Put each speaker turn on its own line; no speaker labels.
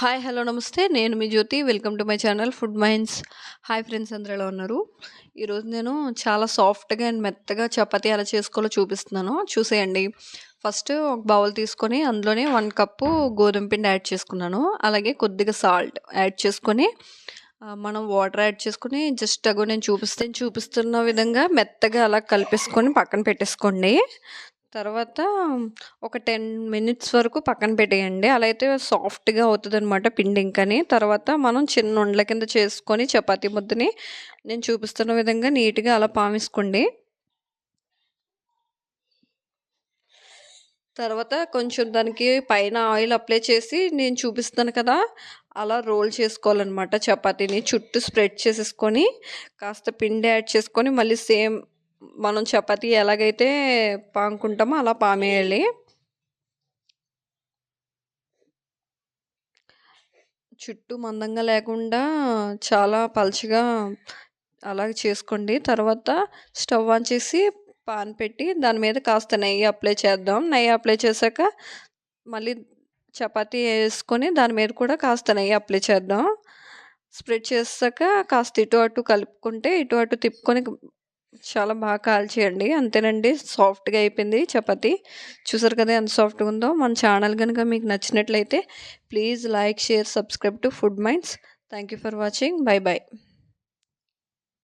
Hi hello నమస్తే. నేను మీ Jyothi. Welcome to my channel food minds hi friends అందరూ ఎలా ఉన్నారు ఈరోజు నేను చాలా సాఫ్ట్గా అండ్ మెత్తగా చపాతీ ఎలా చేసుకోవాలో చూపిస్తున్నాను. చూసేయండి. ఫస్ట్ ఒక బౌల్ తీసుకొని అందులోనే వన్ కప్పు గోధుమ పిండి యాడ్ చేసుకున్నాను. అలాగే కొద్దిగా సాల్ట్ యాడ్ చేసుకొని మనం వాటర్ యాడ్ చేసుకొని జస్ట్ అగో నేను చూపిస్తే చూపిస్తున్న విధంగా మెత్తగా అలా కలిపేసుకొని పక్కన పెట్టేసుకోండి. తర్వాత ఒక టెన్ మినిట్స్ వరకు పక్కన పెట్టేయండి. అలా అయితే సాఫ్ట్గా అవుతుంది అనమాట పిండి ఇంకని. తర్వాత మనం చిన్న ఉండల కింద చేసుకొని చపాతీ ముద్దని నేను చూపిస్తున్న విధంగా నీట్గా అలా పామేసుకోండి తర్వాత కొంచెం దానికి పైన ఆయిల్ అప్లై చేసి నేను చూపిస్తాను కదా అలా రోల్ చేసుకోవాలన్నమాట చపాతీని. చుట్టూ స్ప్రెడ్ చేసేసుకొని కాస్త పిండి యాడ్ చేసుకొని మళ్ళీ సేమ్ మనం చపాతీ ఎలాగైతే పాముకుంటామో అలా పామేయాలి. చుట్టూ మందంగా లేకుండా చాలా పలచగా అలాగ చేసుకోండి. తర్వాత స్టవ్ ఆన్ చేసి పాన్ పెట్టి దాని మీద కాస్త నెయ్యి అప్లై చేద్దాం. నెయ్యి అప్లై చేశాక మళ్ళీ చపాతీ వేసుకొని దాని మీద కూడా కాస్త నెయ్యి అప్లై చేద్దాం. స్ప్రెడ్ చేసాక కాస్త ఇటు అటు కలుపుకుంటే ఇటు అటు తిప్పుకొని చాలా బాగా కాల్చేయండి అంతేనండి సాఫ్ట్గా అయిపోయింది చపాతి. చూసారు కదా ఎంత సాఫ్ట్గా ఉందో? మన ఛానల్ కనుక మీకు నచ్చినట్లయితే please like share subscribe to food minds. Thank you for watching. Bye bye